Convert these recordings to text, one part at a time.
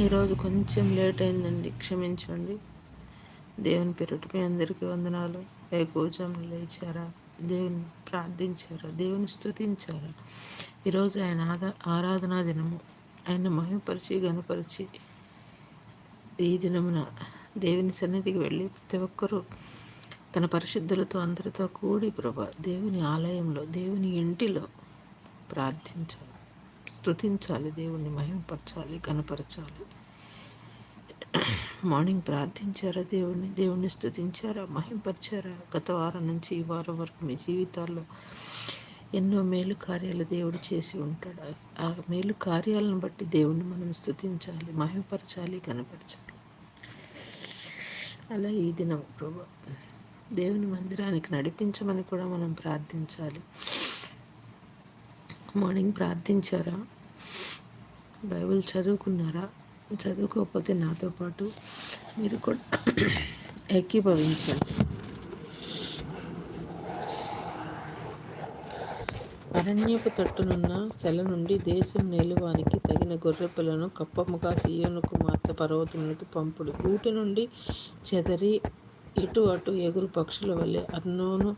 ఈరోజు కొంచెం లేట్ అయిందండి క్షమించండి. దేవుని పేరుట మీ అందరికీ వందనాలు. వేకోజాము లేచారా? దేవుని ప్రార్థించారా? దేవుని స్థుతించారా ఈరోజు ఆయన ఆదా ఆరాధనా దినము. ఆయన మహిమపరిచి గనపరిచి ఈ దినమున దేవుని సన్నిధికి వెళ్ళి ప్రతి ఒక్కరూ తన పరిశుద్ధులతో అందరితో కూడి ప్రభా దేవుని ఆలయంలో దేవుని ఇంటిలో ప్రార్థించాలి స్థుతించాలి దేవుణ్ణి మహిమపరచాలి కనపరచాలి మార్నింగ్ ప్రార్థించారా దేవుణ్ణి? దేవుణ్ణి స్థుతించారా మహింపరిచారా? గత వారం నుంచి ఈ వారం వరకు మీ జీవితాల్లో ఎన్నో మేలు కార్యాలు దేవుడు చేసి ఉంటాడు. ఆ మేలు కార్యాలను బట్టి దేవుణ్ణి మనం స్థుతించాలి మహింపరచాలి కనపరచాలి అలా ఈ దినం ప్రభు దేవుని మందిరానికి నడిపించమని కూడా మనం ప్రార్థించాలి. మార్నింగ్ ప్రార్థించారా? బైబిల్ చదువుకున్నారా? చదువుకోకపోతే నాతో పాటు మీరు కూడా ఏకీభవించండి. అరణ్యపు తట్టునున్న సెల నుండి దేశం నేలువానికి తగిన గొర్రెపిల్లను కప్పముగా సీయోను కుమార్తె పర్వతమునికి పంపుడు. గూటి నుండి చెదరి ఇటు అటు ఎగురు పక్షుల వల్లే అర్నోను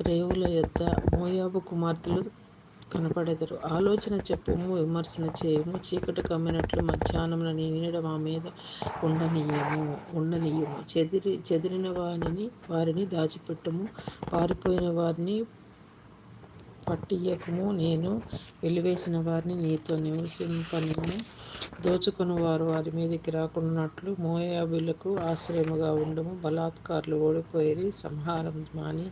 రేవుల యొద్ద మోయాబు కుమార్తెలు కనపడెదరు. ఆలోచన చెప్పుము విమర్శన చేయము. చీకటి కమ్మినట్లు మధ్యాహ్నంలో నీ నీడ మా మీద ఉండనీయము ఉండనీయము. చెదిరి చెదిరిన వారిని వారిని దాచిపెట్టము. పారిపోయిన వారిని పట్టియకము నేను వెలివేసిన వారిని నీతో నివసింపను దోచుకుని వారు వారి మీదకి రాకున్నట్లు మోయాబులకు ఆశ్రయముగా ఉండము. బలాత్కారులు ఓడిపోయి సంహారం మాని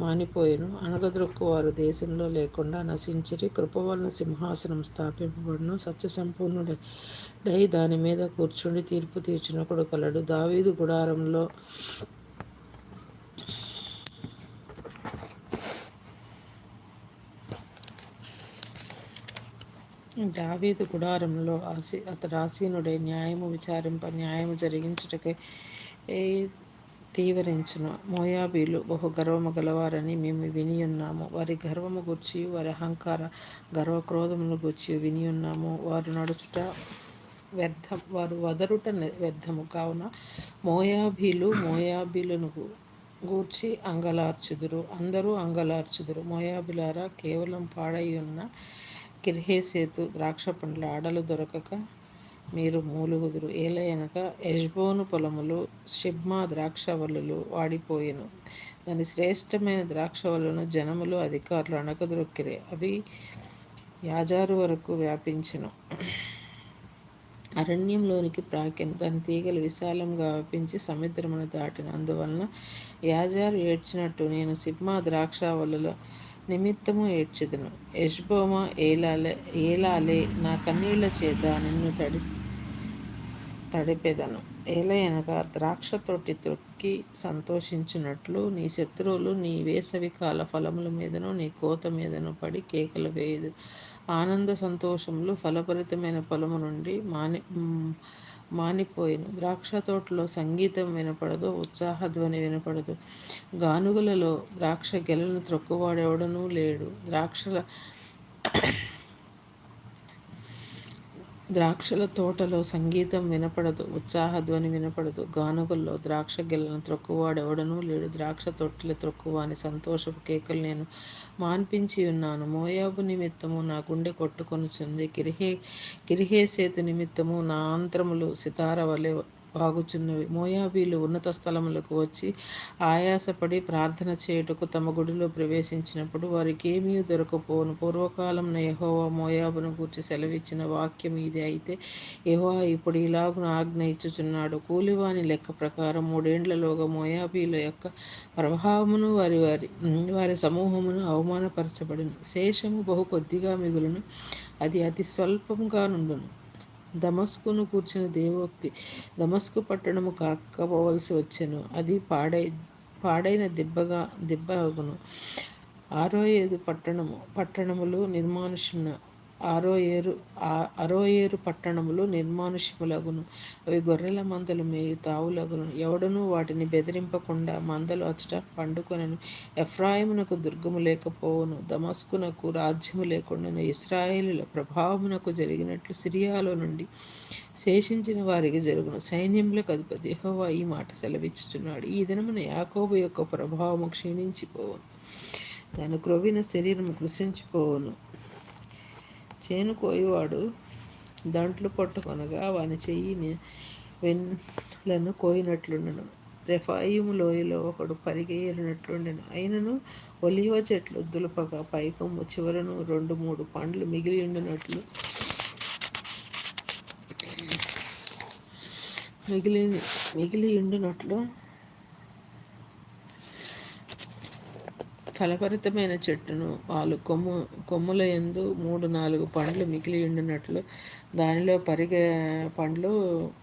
మానిపోయిను. అనగదొక్కు వారు దేశంలో లేకుండా నశించిరి. కృపవలన సింహాసనం స్థాపింపబడును. సత్యసంపూర్ణుడై దాని మీద కూర్చుండి తీర్పు తీర్చినప్పుడు కలడు దావీదు గుడారంలో దావీదు గుడారంలో ఆసి అతడు ఆసీనుడై న్యాయము విచారింప న్యాయము జరిగించుటకై తీవరించును. మోయాబీలు బహు గర్వము గలవారని మేము వినియున్నాము వారి గర్వము గుర్చి వారి అహంకార గర్వక్రోధములు గుర్చి వినియున్నాము వారు నడుచుట వ్యర్థం వారు వదరుట వ్యర్థము. కావున మోయాబీలు మోయాబీలను గూర్చి అంగలార్చుదురు. అందరూ అంగలార్చుదురు. మోయాబిలారా కేవలం పాడై ఉన్న కిర్హేసేతు ద్రాక్ష పండ్ల ఆడలు దొరకక మీరు మూలుగుదురు. ఏలయనక యజ్బోను పొలములు షిబ్మా ద్రాక్షవల్లులు వాడిపోయెను. దాని శ్రేష్టమైన ద్రాక్షవల్లును జనములు అధికారులు అణకదొక్కిరే. అవి యాజారు వరకు వ్యాపించెను. అరణ్యంలోనికి ప్రాకెను. దాని తీగలు విశాలంగా వ్యాపించి సముద్రమును దాటిన. అందువలన యాజారు ఏడ్చినట్టు నేను సిబ్మా ద్రాక్షవల్లుల నిమిత్తము ఏడ్చెదను. యష్బోమ ఏలాలే ఏలాలే నా కన్నీళ్ళ చేత నిన్ను తడిసి తడిపెదను. ఏలయనగా ద్రాక్ష తొట్టి త్రొక్కి సంతోషించినట్లు నీ శత్రువులు నీ వేసవి కాల ఫలముల మీదను నీ కోత మీదను పడి కేకలు వేయదు ఆనంద సంతోషములు ఫలపరితమైన పొలము నుండి మాని మానిపోయిను. ద్రాక్ష తోటలో సంగీతం వినపడదు ఉత్సాహధ్వని వినపడదు. గానుగులలో ద్రాక్ష గెలను త్రొక్కువాడెవడనూ లేడు. ద్రాక్షల ద్రాక్షల తోటలో సంగీతం వినపడదు ఉత్సాహధ్వని వినపడదు. గానుగుల్లో ద్రాక్ష గిల్లను త్రొక్కువాడెవడనూ లేడు. ద్రాక్ష తొట్టిల త్రొక్కువాని సంతోషపు కేకలు నేను మాన్పించి ఉన్నాను. మోయాబు నిమిత్తము నా గుండె కొట్టుకొనుచుంది. కిరిహే కిరిహేసేతు నిమిత్తము నా ఆంత్రములు సితార వలె వాగుచున్నవి మోయాబీలు ఉన్నత స్థలములకు వచ్చి ఆయాసపడి ప్రార్థన చేయుటకు తమ గుడిలో ప్రవేశించినప్పుడు వారికి ఏమీ దొరకపోను పూర్వకాలం యహోవా మోయాబును గూర్చి సెలవిచ్చిన వాక్యం ఇది. అయితే యహోవా ఇప్పుడు ఇలాగున ఆజ్ఞ ఇచ్చుచున్నాడు. కూలివాని లెక్క ప్రకారం మూడేండ్లలోగా మోయాబీల యొక్క ప్రభావమును వారి వారి వారి సమూహమును అవమానపరచబడిన. శేషము బహు కొద్దిగా మిగులును. అది అతి స్వల్పంగా నుండును. దమస్కును కూర్చిన దేవోక్తి దమస్కు పట్టణము కాకపోవలసి వచ్చాను. అది పాడై పాడైన దిబ్బగా దిబ్బగును ఆరో ఐదు పట్టణము పట్టణములు నిర్మానుషున ఆరో ఏరు అరో ఏరు పట్టణములు నిర్మానుష్యములగును. అవి గొర్రెల మందలు మేయు తావులగును. ఎవడనూ వాటిని బెదిరింపకుండా మందలు అచ్చట పండుకొనను. ఎఫ్రాయిమునకు దుర్గము లేకపోవును. దమస్కునకు రాజ్యము లేకుండా ఇస్రాయేలుల ప్రభావమునకు జరిగినట్లు సిరియాలో నుండి శేషించిన వారికి జరుగును. సైన్యములకు అధిపతి యహోవా ఈ మాట సెలవిచ్చుచున్నాడు. ఈ దినమున యాకోబు యొక్క ప్రభావము క్షీణించిపోవును. తను క్రొవిన శరీరం కృషించిపోవును చేను కోయివాడు దంట్లు పట్టుకొనగా వాని చెయ్యిని వెన్నులను కోయినట్లుండను. రెఫాయిము లోయలో ఒకడు పరిగేరినట్లుండెను అయినను ఒలివ చెట్లు దులపగా పైకొమ్ము చివరను రెండు మూడు పండ్లు మిగిలి ఉండినట్లు మిగిలి మిగిలి ఉండినట్లు ఫలభరితమైన చెట్టును వాళ్ళు కొమ్ము కొమ్ముల ఎందు మూడు నాలుగు పండ్లు మిగిలి ఉండినట్లు దానిలో పరిగ పండ్లు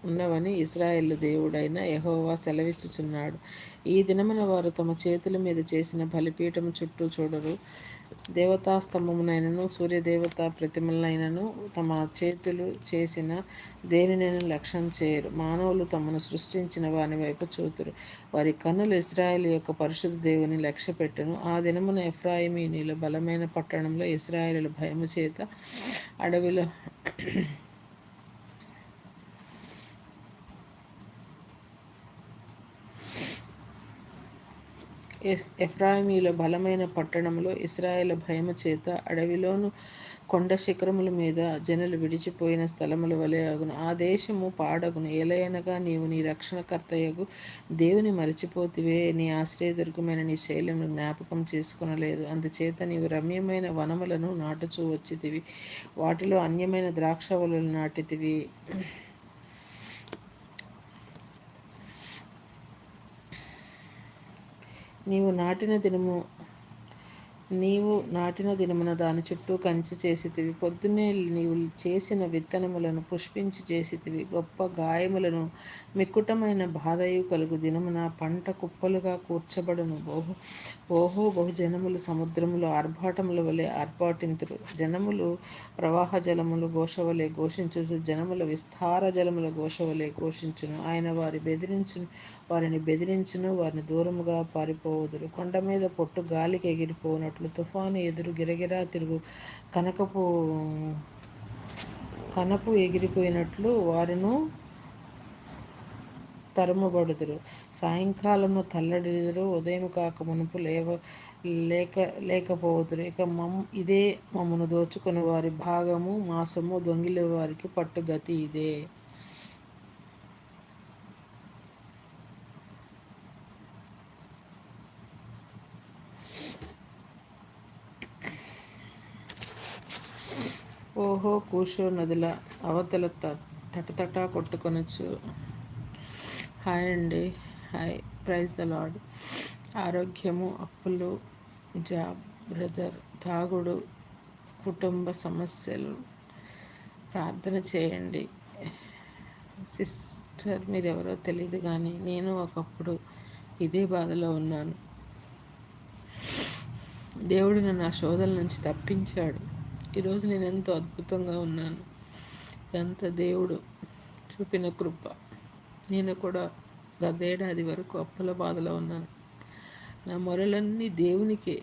ఉన్నవని ఇస్రాయేల్ దేవుడైన యహోవా సెలవిచ్చుచున్నాడు. ఈ దినమున వారు తమ చేతుల మీద చేసిన బలిపీఠం చుట్టూ చూడరు. దేవతాస్తంభమునైనను సూర్యదేవత ప్రతిమలైనను తమ చేతులు చేసిన దేనినైనా లక్ష్యం చేయరు. మానవులు తమను సృష్టించిన వాని వైపు చూతురు. వారి కన్నులు ఇస్రాయేల్ యొక్క పరిశుద్ధ దేవుని లక్ష్య పెట్టను ఆ దినమున ఎఫ్రాయిమీనిలో బలమైన పట్టణంలో ఇస్రాయేలు భయము చేత అడవిలో ఎఫ్రాయిమీల బలమైన పట్టణంలో ఇస్రాయేల్ భయము చేత అడవిలోను కొండ శిఖరముల మీద జనులు విడిచిపోయిన స్థలముల వలె అగును ఆ దేశము పాడగును. ఏలయనగా నీవు నీ రక్షణకర్తయగు దేవుని మరచిపోతివే. నీ ఆశ్రయదుర్గమైన నీ శైలను జ్ఞాపకం చేసుకునలేదు. అందుచేత నీవు రమ్యమైన వనములను నాటుచూ వచ్చితివి. వాటిలో అన్యమైన ద్రాక్షవలను నాటితివి. నీవు నాటిన దినము నీవు నాటిన దినమున దాని చుట్టూ కంచి చేసితివి. పొద్దున్నే నీవు చేసిన విత్తనములను పుష్పించి చేసితివి. గొప్ప గాయములను మిక్కుటమైన బాధయు కలుగు దినమున పంట కుప్పలుగా కూర్చబడును. బహు ఓహో బహుజనములు సముద్రములు ఆర్భాటముల వలె ఆర్భాటింతురు. జనములు ప్రవాహ జలములు ఘోషవలే ఘోషించు జనముల విస్తార జలముల ఘోషవలే ఘోషించును. ఆయన వారి బెదిరించును వారిని బెదిరించును వారిని దూరముగా పారిపోవదురు. కొండ మీద పొట్టు గాలికి ఎగిరిపోనట్లు అట్లు తుఫాను ఎదురు గిరగిరా తిరుగు కనకపు కనపు ఎగిరిపోయినట్లు వారును తరుమబడుదురు. సాయంకాలము తల్లడిదురు ఉదయం కాక మునుపు లేవ లేక లేకపోదురు ఇక మమ్ ఇదే మమ్మను దోచుకుని వారి భాగము మాసము దొంగిలి వారికి పట్టుగతి ఇదే. ఓహో కూషో నదుల అవతల తటతట కొట్టుకొనొచ్చు. హాయ్ అండి. హాయ్. ప్రైజ్ ద లాడ్ ఆరోగ్యము అప్పులు జాబ్ బ్రదర్ తాగుడు కుటుంబ సమస్యలు. ప్రార్థన చేయండి. సిస్టర్ మీరెవరో తెలియదు కానీ నేను ఒకప్పుడు ఇదే బాధలో ఉన్నాను. దేవుడు నన్ను ఆ శోధల నుంచి తప్పించాడు. ఈరోజు నేను ఎంతో అద్భుతంగా ఉన్నాను. ఎంత దేవుడు చూపిన కృప. నేను కూడా గదేడాది వరకు అప్పుల బాధలో ఉన్నాను. నా మొరలన్నీ దేవునికే.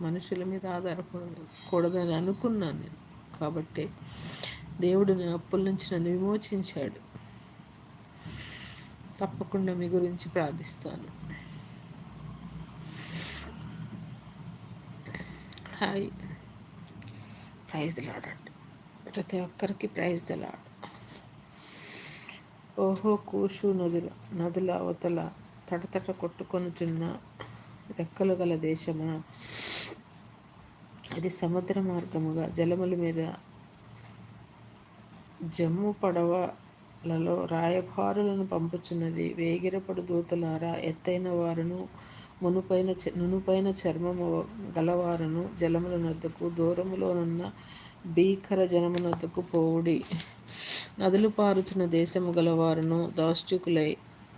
మనుషుల మీద ఆధారపడకూడదని అనుకున్నాను నేను. కాబట్టి దేవుడు నా అప్పుల నుంచి నన్ను విమోచించాడు. తప్పకుండా మీ గురించి ప్రార్థిస్తాను. హాయ్. ప్రైజ్ లాడ్ అండి ప్రతి ఒక్కరికి ప్రైజ్ లాడ్. ఓహో కూషు నదుల నదుల అవతల తటతట కొట్టుకొనుచున్న రెక్కలు గల దేశమా? అది సముద్ర మార్గముగా జలముల మీద జమ్ము పడవలలో రాయభారులను పంపుచున్నది. వేగిరపడు దూతలారా ఎత్తైన వారును మునుపైన నునుపైన చర్మము గలవారును జలముల నద్దకు దూరములోనున్న భీకర జనమునద్దకు పోవుడి. నదులు పారుతున్న దేశము గలవారును దాష్టికులై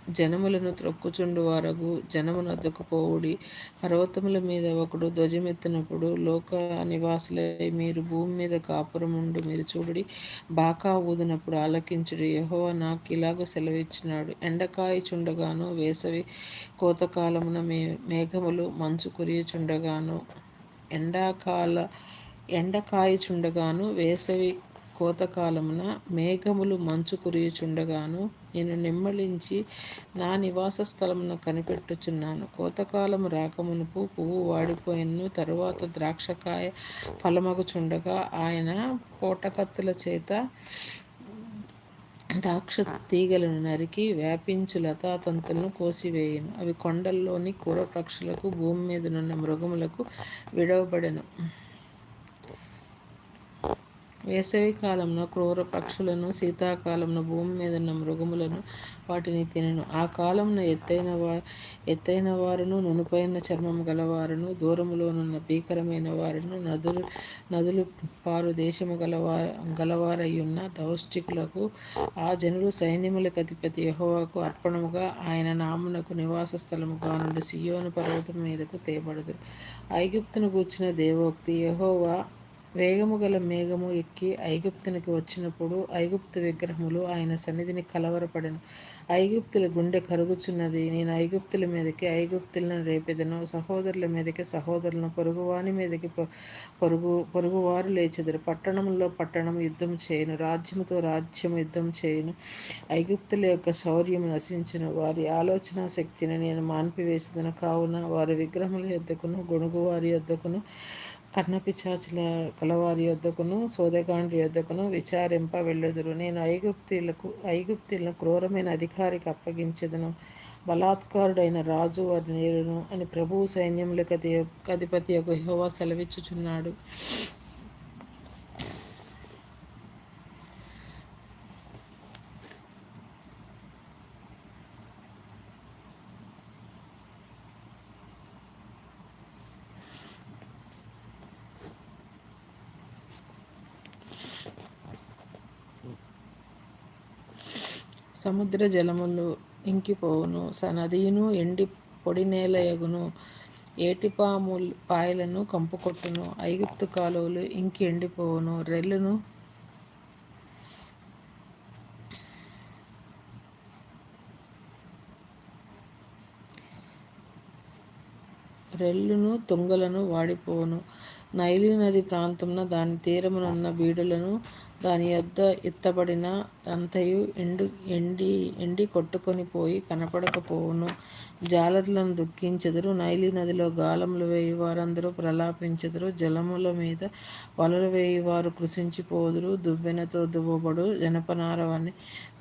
జనములను త్రొక్కుచుండు వారగు జనమునొద్దకు పోవుడి పర్వతముల మీద ఒకడు ధ్వజమెత్తినప్పుడు లోక నివాసులై మీరు భూమి మీద కాపురముండు మీరు చూడుడి. బాకా ఊదినప్పుడు ఆలకించుడు. యహో నాకు ఇలాగ సెలవిచ్చినాడు. ఎండకాయ చుండగాను వేసవి కోతకాలమున మే మేఘములు మంచు కురియుచుండగాను ఎండాకాల ఎండకాయచుండగాను వేసవి కోతకాలమున మేఘములు మంచు కురియుచుండగాను నేను నిమ్మలించి నా నివాస స్థలమును కనిపెట్టుచున్నాను. కోతకాలము రాకమునుపు పువ్వు వాడిపోయిను తరువాత ద్రాక్షకాయ ఫలమగుచుండగా ఆయన పోటకత్తుల చేత ద్రాక్ష తీగలను నరికి వ్యాపించు లతాతంతులను కోసివేయను. అవి కొండల్లోని కూరపక్షులకు భూమి మీదనున్న మృగములకు విడవబడెను. వేసవి కాలంలో క్రూర పక్షులను శీతాకాలంలో భూమి మీద ఉన్న మృగములను వాటిని తినను. ఆ కాలంలో ఎత్తైన వా ఎత్తైన వారును నునుపైన చర్మం గలవారును దూరములోనున్న భీకరమైన వారును నదులు నదులు పారు దేశము గలవార గలవారయ్యున్న దౌష్టికులకు ఆ జనులు సైన్యములకు అధిపతి యహోవాకు అర్పణముగా ఆయన నామునకు నివాస స్థలముగా నుండి సియోను పర్వతం మీదకు తేబడదు. ఐగుప్తును కూర్చిన దేవోక్తి యహోవా వేగము గల మేఘము ఎక్కి ఐగుప్తునికి వచ్చినప్పుడు ఐగుప్తు విగ్రహములు ఆయన సన్నిధిని కలవరపడను. ఐగుప్తుల గుండె కరుగుచున్నది. నేను ఐగుప్తుల మీదకి ఐగుప్తులను రేపెదను. సహోదరుల మీదకి సహోదరులను పొరుగువాని మీదకి పొరుగు పొరుగువారు లేచెదరు. పట్టణంలో పట్టణం యుద్ధం చేయను. రాజ్యముతో రాజ్యం యుద్ధం చేయను. ఐగుప్తుల యొక్క శౌర్యం నశించును. వారి ఆలోచన శక్తిని నేను మాన్పివేసేదను. కావున వారి విగ్రహముల యొద్దకును గొణుగువారి యొద్దకును కర్ణపిచాచుల కలవారి యొద్దకును సోదగాండ్రి యొద్దకును విచారింప వెళ్ళుదురు. నేను ఐగుప్తీలకు ఐగుప్తీలను క్రూరమైన అధికారికి అప్పగించదును. బలాత్కారుడైన రాజు వారి నేరును అని ప్రభువు సైన్యములకు అధిపతి యొక్క సెలవిచ్చుచున్నాడు. సముద్ర జలములు ఇంకిపోవును నదియును ఎండి పొడి నేలయగును ఏటిపాము పాయలను కంపుకొట్టును ఐగుప్తు కాలువలు ఇంకి ఎండిపోవును రెల్లును రెల్లును తుంగలను వాడిపోవును. నైలి నది ప్రాంతమున దాని తీరమునున్న బీడులను దాని యొద్ద ఎత్తబడిన అంతయు ఎండు ఎండి ఎండి కొట్టుకొని పోయి కనపడకపోవును. జాలర్లను దుఃఖించెదరు. నైలి నదిలో గాలములు వేయి వారందరూ ప్రలాపించెదరు. జలముల మీద వలలు వేయువారు కృషించిపోదురు దువ్వెనతో దువ్వబడు జనపనారవని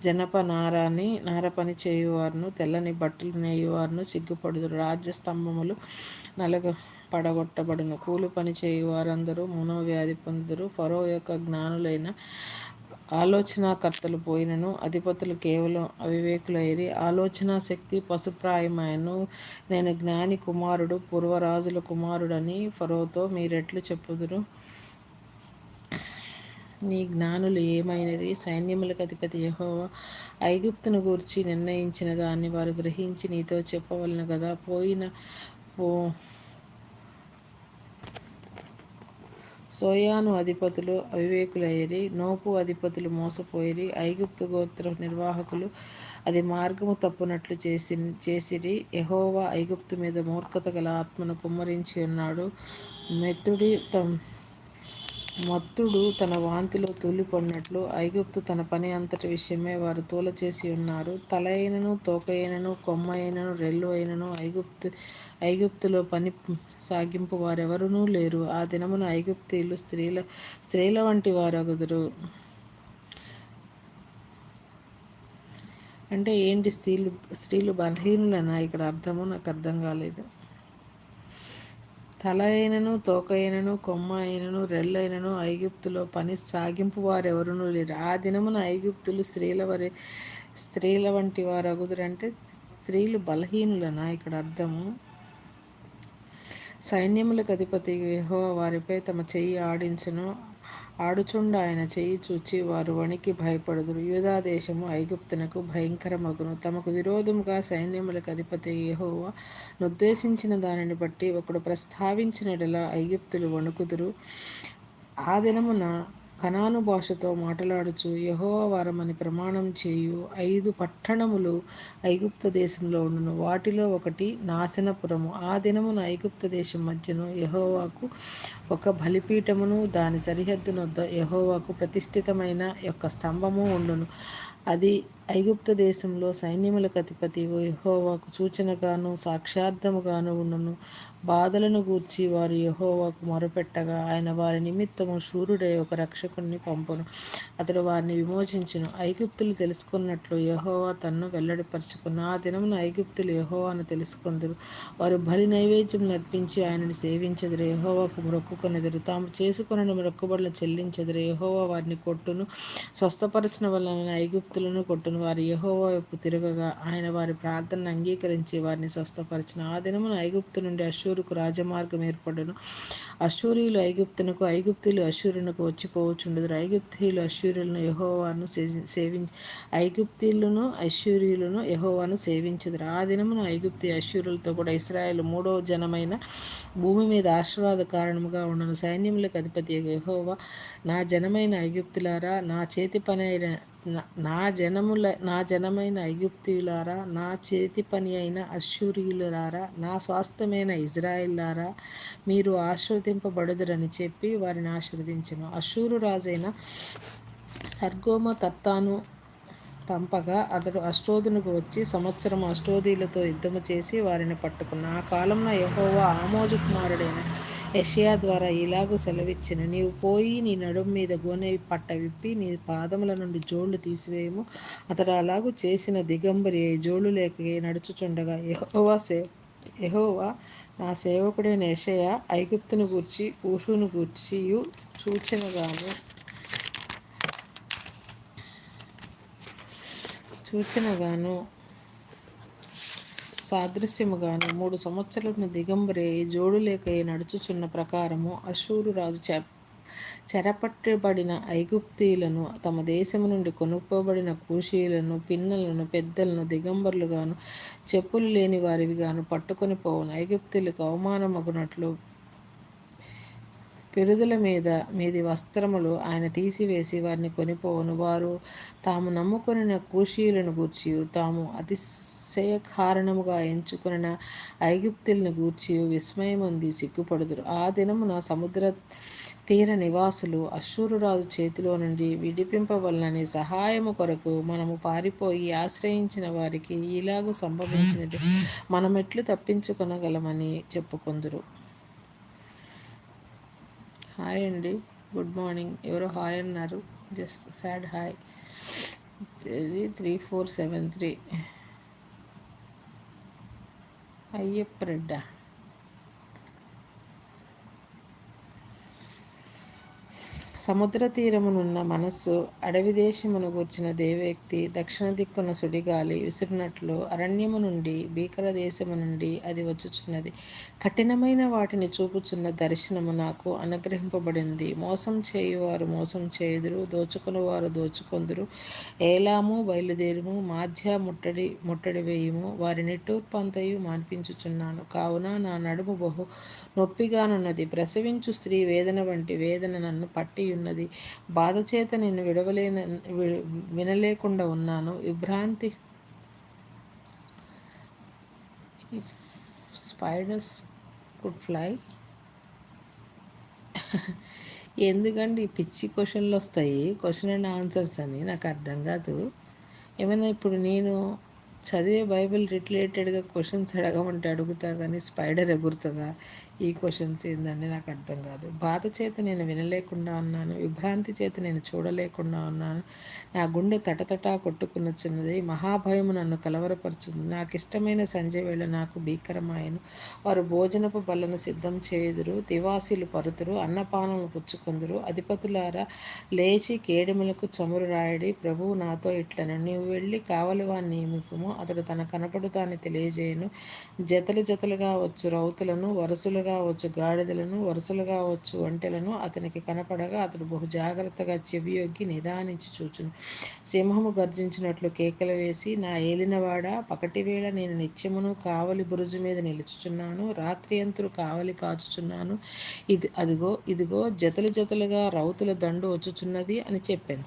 జనపనారాన్ని నారపని చేయువారును తెల్లని బట్టలు నేయువారును సిగ్గుపడుదురు. రాజ్యస్తంభములు నలగ పడగొట్టబడును. కూలి పని చేయు వారందరూ మనోవ్యాధి పొందుదురు. ఫరో యొక్క జ్ఞానులైన ఆలోచనాకర్తలు పోయినను. అధిపతులు కేవలం అవివేకులైరి. ఆలోచన శక్తి పశుప్రాయమాయను. నేను జ్ఞాని కుమారుడు పూర్వరాజుల కుమారుడని ఫరోతో మీరెట్లు చెప్పుదురు. నీ జ్ఞానులు ఏమైనది సైన్యములకు అధిపతి యహోవా ఐగుప్తును గూర్చి నిర్ణయించిన దాన్ని వారు గ్రహించి నీతో చెప్పవలను కదా పోయిన పో సోయాను అధిపతులు అవివేకులయ్యిరి నోపు అధిపతులు మోసపోయిరి ఐగుప్తు గోత్ర నిర్వాహకులు అది మార్గము తప్పునట్లు చేసి చేసిరి. ఎహోవా ఐగుప్తు మీద మూర్ఖత గల ఆత్మను కుమ్మరించి ఉన్నాడు. మెత్తుడి తమ్ మత్తుడు తన వాంతిలో తూలిపడినట్లు ఐగుప్తు తన పని అంతటి విషయమే వారు తూల చేసి ఉన్నారు. తల అయినను తోక అయినను కొమ్మ అయినను రెల్లు అయినను ఐగుప్తు ఐగుప్తులో పని సాగింపు వారెవరునూ లేరు. ఆ దినమున ఐగుప్తీయులు స్త్రీల స్త్రీల వంటి వారగుదురు. అంటే ఏంటి స్త్రీలు స్త్రీలు బలహీనులనా ఇక్కడ అర్థము నాకు అర్థం కాలేదు. తల అయినను తోక అయినను కొమ్మ అయినను రెల్లైనను ఐగుప్తులో పని సాగింపు వారెవరునూ లేరు. ఆ దినమున ఐగుప్తులు స్త్రీల వరే స్త్రీల వంటి వారు అగుదురంటే స్త్రీలు బలహీనులనా? ఇక్కడ అర్థము. సైన్యములకు అధిపతి యహో వారిపై తమ చెయ్యి ఆడించును. ఆడుచుండ ఆయన చేయి చూచి వారు వణికి భయపడుదురు. యూదాదేశము ఐగుప్తునకు భయంకరమగును. తమకు విరోధముగా సైన్యములకు అధిపతి యెహోవా నుద్దేశించిన దానిని బట్టి ఒకడు ప్రస్తావించినట్లా ఐగుప్తులు వణుకుదురు. ఆ దినమున కనాను భాషతో మాట్లాడుచు యహోవారమని ప్రమాణం చేయు ఐదు పట్టణములు ఐగుప్త దేశంలో ఉండును. వాటిలో ఒకటి నాశనపురము. ఆ దినమున ఐగుప్త దేశం మధ్యను యహోవాకు ఒక బలిపీఠమును దాని సరిహద్దునొద్ద యహోవాకు ప్రతిష్ఠితమైన యొక్క స్తంభము ఉండును. అది ఐగుప్త దేశంలో సైన్యములకు అధిపతి యహోవాకు సూచనగాను సాక్షార్థముగాను ఉండును. బాధలను గూర్చి వారు యహోవాకు మొరపెట్టగా ఆయన వారి నిమిత్తము సూర్యుడై ఒక రక్షకుడిని పంపును. అతడు వారిని విమోచించును. ఐగుప్తులు తెలుసుకున్నట్లు యహోవా తన్ను వెల్లడిపరచుకున్న ఆ దినమున ఐగుప్తులు యహోవాను తెలుసుకుందరు. వారు బలి నైవేద్యం నర్పించి ఆయనని సేవించెదరు. యహోవాకు మొక్కుకొనెదరు తాము చేసుకున్న మొక్కుబడులు చెల్లించెదరు. యహోవా వారిని కొట్టును. స్వస్థపరచిన వలన ఐగుప్తులను కొట్టును. వారి యహోవా వైపు తిరగగా ఆయన వారి ప్రార్థనను అంగీకరించి వారిని స్వస్థపరిచిన. ఆ దినమున ఐగుప్తు నుండి అశూరు అశూరుకు రాజమార్గం ఏర్పడను. అశూరియులు ఐగుప్తునకు ఐగుప్తులు అశూరునకు వచ్చిపోవచ్చుండదు ఐగుప్తీయులు అశూరులను యహోవాను సేవించి ఐగుప్తీయులను ఐశ్వర్యులను యహోవాను సేవించదు ఆ దినమున ఐగుప్తి అశూరులతో కూడా ఇస్రాయేల్ మూడవ జనమైన భూమి మీద ఆశీర్వాద కారణముగా ఉండను. సైన్యములకు అధిపతి యహోవా నా జనమైన ఐగుప్తులారా నా చేతి పని అయిన నా జనముల నా జనమైన ఐగుప్తియులారా నా చేతి పని అయిన అశ్షూరియులారా నా స్వాస్థ్యమైన ఇజ్రాయిల్లారా మీరు ఆశ్రవదింపబడుదురని చెప్పి వారిని ఆశీర్వదించను. అశూరు రాజైన సర్గోమ తత్తాను పంపగా అతడు అష్టోదునికి వచ్చి సంవత్సరం అష్టోదీలతో యుద్ధము చేసి వారిని పట్టుకున్న ఆ కాలంలో యహోవా ఆమోజు కుమారుడైన యషియా ద్వారా ఇలాగూ సెలవిచ్చిన. నీవు పోయి నీ నడుము మీద గోనె పట్ట విప్పి నీ పాదముల నుండి జోళ్ళు తీసివేయము. అతడు అలాగూ చేసిన దిగంబరి జోళ్ళు లేక నడుచుచుండగా యహోవా సే యహోవా నా సేవకుడైన యషయ ఐగుప్తును గూర్చి కూషును గూర్చి చూచినగాను. చూచినగాను. సాదృశ్యముగాను మూడు సంవత్సరాలను దిగంబరే జోడు లేక నడుచుచున్న ప్రకారము అశూరు రాజు చె చెరపట్టబడిన ఐగుప్తీయులను తమ దేశము నుండి కొనుక్కోబడిన కూషీలను పిన్నలను పెద్దలను దిగంబరులుగాను చెప్పులు లేని వారివిగాను పట్టుకొని పోవును. ఐగుప్తీలకు అవమానమగునట్లు పిరుదుల మీద మీది వస్త్రములు ఆయన తీసివేసి వారిని కొనిపోవును. వారు తాము నమ్ముకుని కూషీలను గూర్చి తాము అతిశయ కారణముగా ఎంచుకున్న ఐగుప్తులను గూర్చి విస్మయమంది సిగ్గుపడుదురు. ఆ దినమున సముద్ర తీర నివాసులు అశూరురాజు చేతిలో నుండి విడిపింపవలనని సహాయము కొరకు మనము పారిపోయి ఆశ్రయించిన వారికి ఇలాగూ సంభవించినది. మనమెట్లు తప్పించుకొనగలమని చెప్పుకొందురు. హాయ్ అండి. Good morning. ఎవరో హాయ్ అన్నారు? Just said hi. ఇది three four seven three. Ayyappa రెడ్డా. సముద్ర తీరమునున్న మనస్సు అడవి దేశమును గూర్చిన దేవేక్తి దక్షిణ దిక్కున సుడిగాలి విసిరినట్లు అరణ్యము నుండి భీకర దేశము నుండి అది వచ్చుచున్నది. కఠినమైన వాటిని చూపుచున్న దర్శనము నాకు అనుగ్రహింపబడింది. మోసం చేయువారు మోసం చేయుదురు దోచుకునివారు దోచుకొందురు. ఏలాము బయలుదేరుము మాధ్య ముట్టడి ముట్టడి వేయుము వారి నిట్టూర్పంతయు మాన్పించుచున్నాను. కావున నా నడుము బహు నొప్పిగానున్నది. ప్రసవించు స్త్రీ వేదన వంటి వేదన నన్ను పట్టి ఉన్నది. బాధ చేత నేను విడవలేన వినలేకుండా ఉన్నాను. విభ్రాంతి. స్పైడర్స్ కుడ్ ఫ్లై ఎందుకండి పిచ్చి క్వశ్చన్లు వస్తాయి క్వశ్చన్ అండ్ ఆన్సర్స్ అని నాకు అర్థం కాదు. ఏమైనా ఇప్పుడు నేను చదివే బైబిల్ రిలేటెడ్గా క్వశ్చన్స్ అడగమంటే అడుగుతా కానీ స్పైడర్ ఎగురుతుందా? ఈ క్వశ్చన్స్ ఏందండి? నాకు అర్థం కాదు. బాధ చేత నేను వినలేకుండా ఉన్నాను. విభ్రాంతి చేత నేను చూడలేకుండా ఉన్నాను. నా గుండె తటతటా కొట్టుకున్నచ్చున్నది మహాభయము నన్ను కలవరపరుచుంది నాకు ఇష్టమైన సంజయ్ వేళ నాకు భీకరమాయను. వారు భోజనపు బల్లను సిద్ధం చేయుదురు. తివాసీలు పరుతురు. అన్నపానము పుచ్చుకుందురు. అధిపతులారా లేచి కేడిములకు చమురు రాయడి. ప్రభువు నాతో ఇట్లను నీవు వెళ్ళి కావలివాన్ని నియమిపము. అతడు తన కనపడుతాన్ని తెలియజేయను. జతలు జతలుగా వచ్చు రౌతులను. వరుసలు జతలుగా వచ్చు గాడిదలను వరుసలుగా వచ్చు ఒంటెలను అతనికి కనపడగా అతడు బహు జాగ్రత్తగా చెవియొగ్గి నిదానించి చూచును. సింహము గర్జించినట్లు కేకలు వేసి నా ఏలినవాడ పకటివేళ నేను నిత్యమును కావలి బురుజు మీద నిలుచుచున్నాను రాత్రి అంతరు కావలి కాచుచున్నాను. ఇది అదిగో ఇదిగో జతలు జతలుగా రౌతుల దండు వచ్చుచున్నది అని చెప్పాను.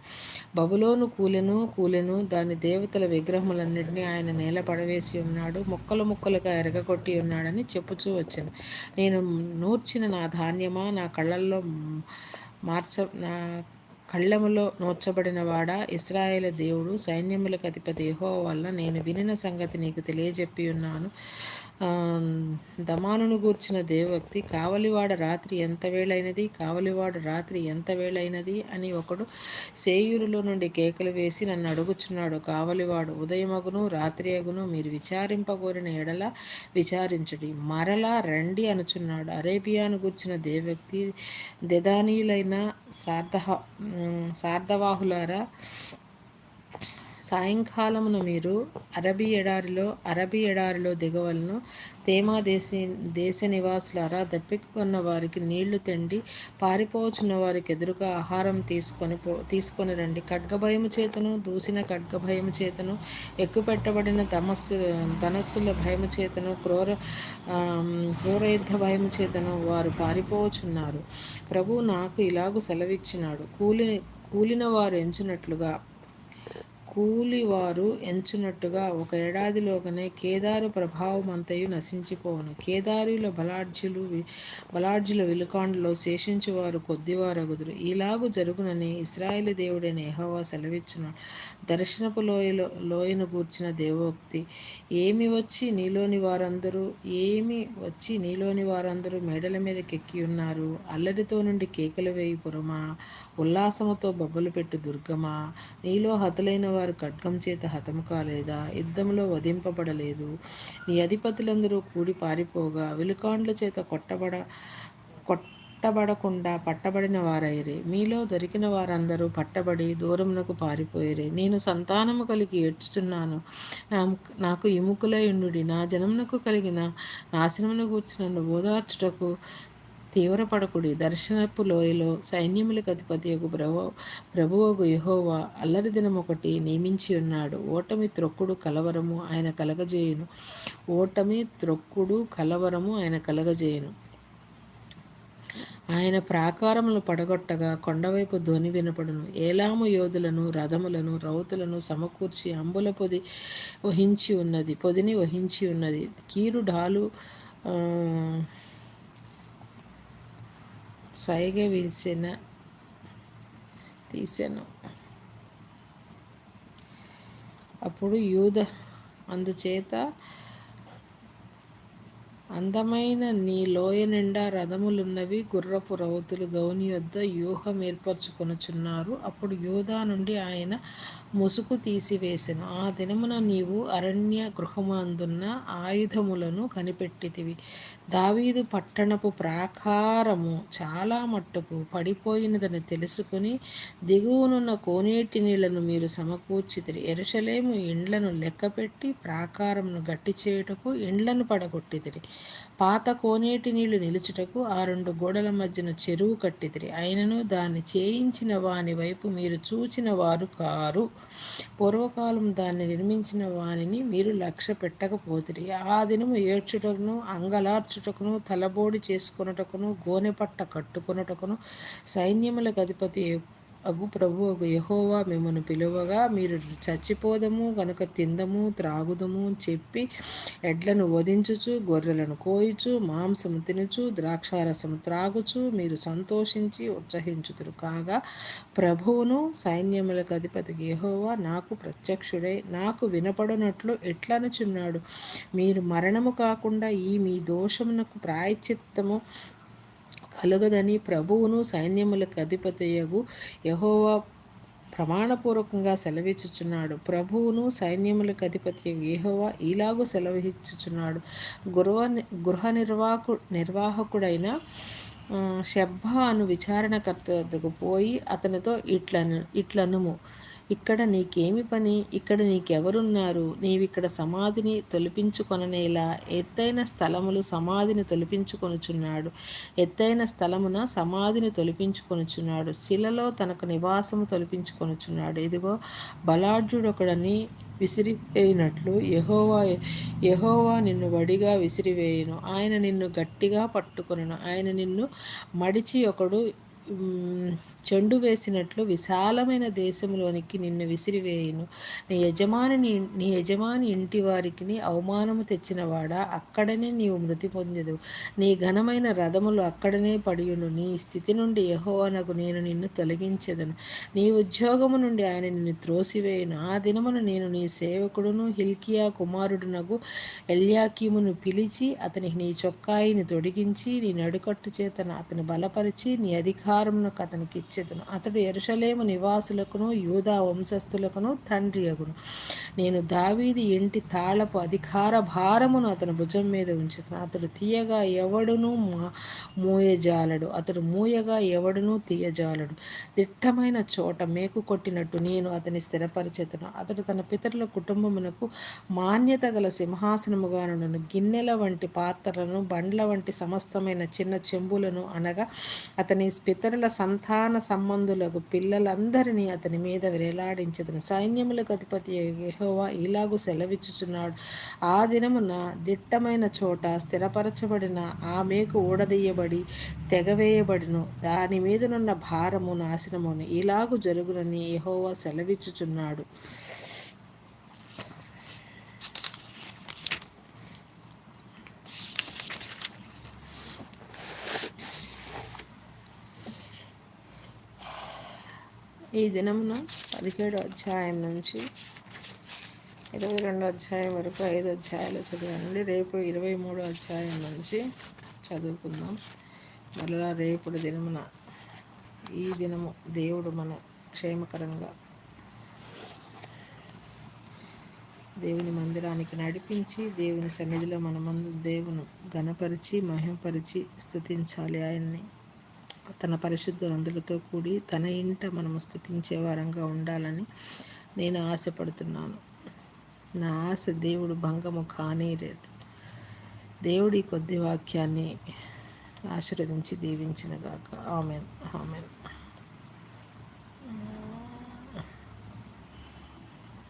బబులోను కూలెను కూలెను దాని దేవతల విగ్రహములన్నింటినీ ఆయన నేల పడవేసి ఉన్నాడు ముక్కలు ముక్కలుగా ఎరగగొట్టి ఉన్నాడని చెప్పుచూ వచ్చాను. నేను నేను నూర్చిన నా ధాన్యమా? నా కళ్ళల్లో మార్చ నా కళ్ళములో నోర్చబడిన వాడ? దేవుడు సైన్యములకు అధిపతి యహో వల్ల నేను వినిన సంగతి నీకు తెలియజెప్పి ఉన్నాను దమానును గూర్చిన దేవభక్తి కావలివాడ రాత్రి ఎంత వేళైనది కావలివాడ రాత్రి ఎంత వేళైనది అని ఒకడు సేయూరులో నుండి కేకలు వేసి నన్ను అడుగుచున్నాడు. కావలివాడు ఉదయమగును రాత్రి అగును మీరు విచారింపగోరిన ఎడల విచారించుడి. మరలా రండి అనుచున్నాడు. అరేబియాను గూర్చిన దేవభక్తి దెదానీయులైన సార్ధ సార్ధవాహులారా సాయంకాలమున మీరు అరబీ ఎడారిలో అరబీ ఎడారిలో దిగవలను. తేమా దేశ దేశ నివాసులారా దప్పికొన్న వారికి నీళ్ళు తెండి పారిపోవచ్చున్న వారికి ఎదురుగా ఆహారం తీసుకొని పో తీసుకొని రండి. ఖడ్గభయము చేతను దూసిన ఖడ్గభయము చేతను ఎక్కుపెట్టబడిన తమస్సు ధనస్సుల భయము చేతను క్రూర క్రూరయుద్ధ భయము చేతను వారు పారిపోవచ్చున్నారు ప్రభు నాకు ఇలాగూ సెలవిచ్చినాడు. కూలి కూలిన వారు ఎంచినట్లుగా కూలివారు ఎంచునట్టుగా ఒక ఏడాదిలోగానే కేదారు ప్రభావం అంతయు నశించిపోవును. కేదారుల బలాఢ్యులు బలాఢ్యుల విలుకాండలో శేషించువారు కొద్దివారగుదురు. ఇలాగు జరుగునని ఇస్రాయేల్ దేవుడైన ఎహోవా సెలవిచ్చును. దర్శనపు లోయలో లోయను గూర్చిన దేవోక్తి ఏమి వచ్చి నీలోని వారందరూ ఏమి వచ్చి నీలోని వారందరూ మేడల మీదకెక్కి ఉన్నారు అల్లరితో నుండి కేకలు వేయి పురమా? ఉల్లాసముతో బొబ్బలు పెట్టు దుర్గమా? నీలో హతులైన వారు ఖడ్గం చేత హతము కాలేదా యుద్ధంలో వధింపబడలేదు. నీ అధిపతులందరూ కూడి పారిపోగా విలుకాండ్ల చేత కొట్టబడ కొట్టబడకుండా పట్టబడిన వారైరే. మీలో దొరికిన వారందరూ పట్టబడి దూరమునకు పారిపోయిరే. నేను సంతానము కలిగి ఏడ్చుచున్నాను. నా నాకు ఎముకలై ఉండు నా జనమునకు కలిగిన నాశనమును కూర్చున్న నన్ను ఓదార్చుటకు తీవ్రపడకుడి. దర్శనపు లోయలో సైన్యములకు అధిపతి ప్రభు ప్రభువగు యహోవా అల్లరి దినం ఒకటి నియమించి ఉన్నాడు. ఓటమి త్రొక్కుడు కలవరము ఆయన కలగజేయును. ఓటమి త్రొక్కుడు కలవరము ఆయన కలగజేయును. ఆయన ప్రాకారములు పడగొట్టగా కొండవైపు ధ్వని వినపడును. ఏలాము యోధులను రథములను రౌతులను సమకూర్చి అంబుల పొది వహించి ఉన్నది. పొదిని వహించి ఉన్నది. కీరు ఢాలు సైగ విసిన తీసాను. అప్పుడు యూద అందుచేత అందమైన నీ లోయ నిండా రథములున్నవి గుర్రపు రౌతులు గౌని యొద్ద వ్యూహం ఏర్పరచుకొనుచున్నారు. అప్పుడు యోధా నుండి ఆయన ముసుగు తీసివేసెను. ఆ దినమున నీవు అరణ్య గృహమందున్న ఆయుధములను కనిపెట్టితివి. దావీదు పట్టణపు ప్రాకారము చాలా మట్టుకు పడిపోయినదని తెలుసుకుని దిగువనున్న కోనేటి నీళ్ళను మీరు సమకూర్చితిరి. ఎరుసలేము ఇండ్లను లెక్కపెట్టి ప్రాకారమును గట్టి చేయుటకు ఇండ్లను పడగొట్టిదిరి పాత కోనేటి నీళ్ళు నిలుచుటకు ఆ రెండు గోడల మధ్యన చెరువు కట్టిదిరి. అయినను దాన్ని చేయించిన వాని వైపు మీరు చూచిన వారు కారు. పూర్వకాలం దాన్ని నిర్మించిన వానిని మీరు లక్ష్య పెట్టకపోతిరి. ఆ దినము ఏడ్చుటకును అంగలార్చుటకును తలబోడి చేసుకొనుటకును గోనెపట్ట కట్టుకొనుటకును సైన్యములకు అధిపతి అగు ప్రభు యహోవా మిమ్మను పిలువగా మీరు చచ్చిపోదము గనుక తిందము త్రాగుదము చెప్పి ఎడ్లను వధించుచు గొర్రెలను కోయుచు మాంసము తినుచు ద్రాక్షారసము త్రాగుచు మీరు సంతోషించి ఉత్సహించుతురు కాగా ప్రభువును సైన్యములకు అధిపతి యహోవా నాకు ప్రత్యక్షుడై నాకు వినపడనట్లు ఎట్లనుచున్నాడు? మీరు మరణము కాకుండా ఈ మీ దోషమునకు ప్రాయచిత్తము కలుగదని ప్రభువును సైన్యములకు అధిపతియగు యహోవా ప్రమాణపూర్వకంగా సెలవిచ్చుచున్నాడు. ప్రభువును సైన్యములకు అధిపతి ఏహోవా ఇలాగూ సెలవిచ్చుచున్నాడు. గృహ గృహ నిర్వాహకు నిర్వాహకుడైన శబ్బాను అను విచారణకర్తకు పోయి అతనితో ఇట్లను ఇట్లనుము. ఇక్కడ నీకేమి పని? ఇక్కడ నీకెవరున్నారు? నీవిక్కడ సమాధిని తొలిపించుకొననేలా ఎత్తైన స్థలములు సమాధిని తొలిపించుకొనుచున్నాడు. ఎత్తైన స్థలమున సమాధిని తొలిపించుకొనుచున్నాడు. శిలలో తనకు నివాసము తొలిపించుకొనుచున్నాడు. ఇదిగో బలాఢ్యుడొకడని విసిరివేయినట్లు యహోవా యహోవా నిన్ను వడిగా విసిరివేయును. ఆయన నిన్ను గట్టిగా పట్టుకొనను. ఆయన నిన్ను మడిచి ఒకడు చెండు వేసినట్లు విశాలమైన దేశంలోనికి నిన్ను విసిరివేయును. నీ యజమాని నీ యజమాని ఇంటి వారికి అవమానము తెచ్చినవాడా? అక్కడనే నీవు మృతి పొందదు నీ ఘనమైన రథములు అక్కడనే పడియును నీ స్థితి నుండి యహోవనకు నేను నిన్ను తొలగించెదను. నీ ఉద్యోగము నుండి ఆయన నిన్ను త్రోసివేయును. ఆ దినమును నేను నీ సేవకుడును హిల్కియా కుమారుడునకు ఎల్యాకీమును పిలిచి అతనికి నీ చొక్కాయిని తొడిగించి నీ నడుకట్టు చేతను అతను బలపరిచి నీ అధికారమునకు అతనికి ఇచ్చేదను అతడు ఎరుషలేము నివాసులకును యూదా వంశస్థులకును తండ్రి అగును నేను దావీది ఇంటి తాళపు అధికార భారమును అతని భుజం మీద ఉంచుతాను అతడు తీయగా ఎవడును మూయజాలడు. అతడు మూయగా ఎవడును తీయజాలడు. దిట్టమైన చోట మేకు కొట్టినట్టు నేను అతని స్థిరపరిచేతను అతడు తన పితరుల కుటుంబమునకు మాన్యత గల సింహాసనముగాను గిన్నెల వంటి పాత్రలను బండ్ల వంటి సమస్తమైన చిన్న చెంబులను అనగా అతని పితరుల సంతాన సంబంధులకు పిల్లలందరినీ అతని మీద వేలాడించదను సైన్యములకు అధిపతి యహోవా ఇలాగూ సెలవిచ్చుచున్నాడు. ఆ దినమున దిట్టమైన చోట స్థిరపరచబడిన ఆమెకు ఊడదీయబడి తెగవేయబడిను. దాని మీదనున్న భారము నాశనమును ఇలాగు జరుగునని యహోవా సెలవిచ్చుచున్నాడు. ఈ దినమున పదిహేడు అధ్యాయం నుంచి ఇరవై రెండు అధ్యాయం వరకు ఐదు అధ్యాయాలు చదివండి రేపు ఇరవై మూడు అధ్యాయం నుంచి చదువుకుందాం. మరలా రేపటి దినమున ఈ దినము దేవుడు మన క్షేమకరంగా దేవుని మందిరానికి నడిపించి దేవుని సన్నిధిలో మన దేవును దేవుని ఘనపరిచి మహింపరిచి స్థుతించాలి ఆయన్ని. తన పరిశుద్ధ కూడి తన ఇంట మనము స్థుతించే వారంగా ఉండాలని నేను ఆశపడుతున్నాను. నా ఆశ దేవుడు భంగము కానీరేడు దేవుడి కొద్ది వాక్యాన్ని ఆశీర్వదించి దీవించినగాక ఆమెన్. ఆమెన్.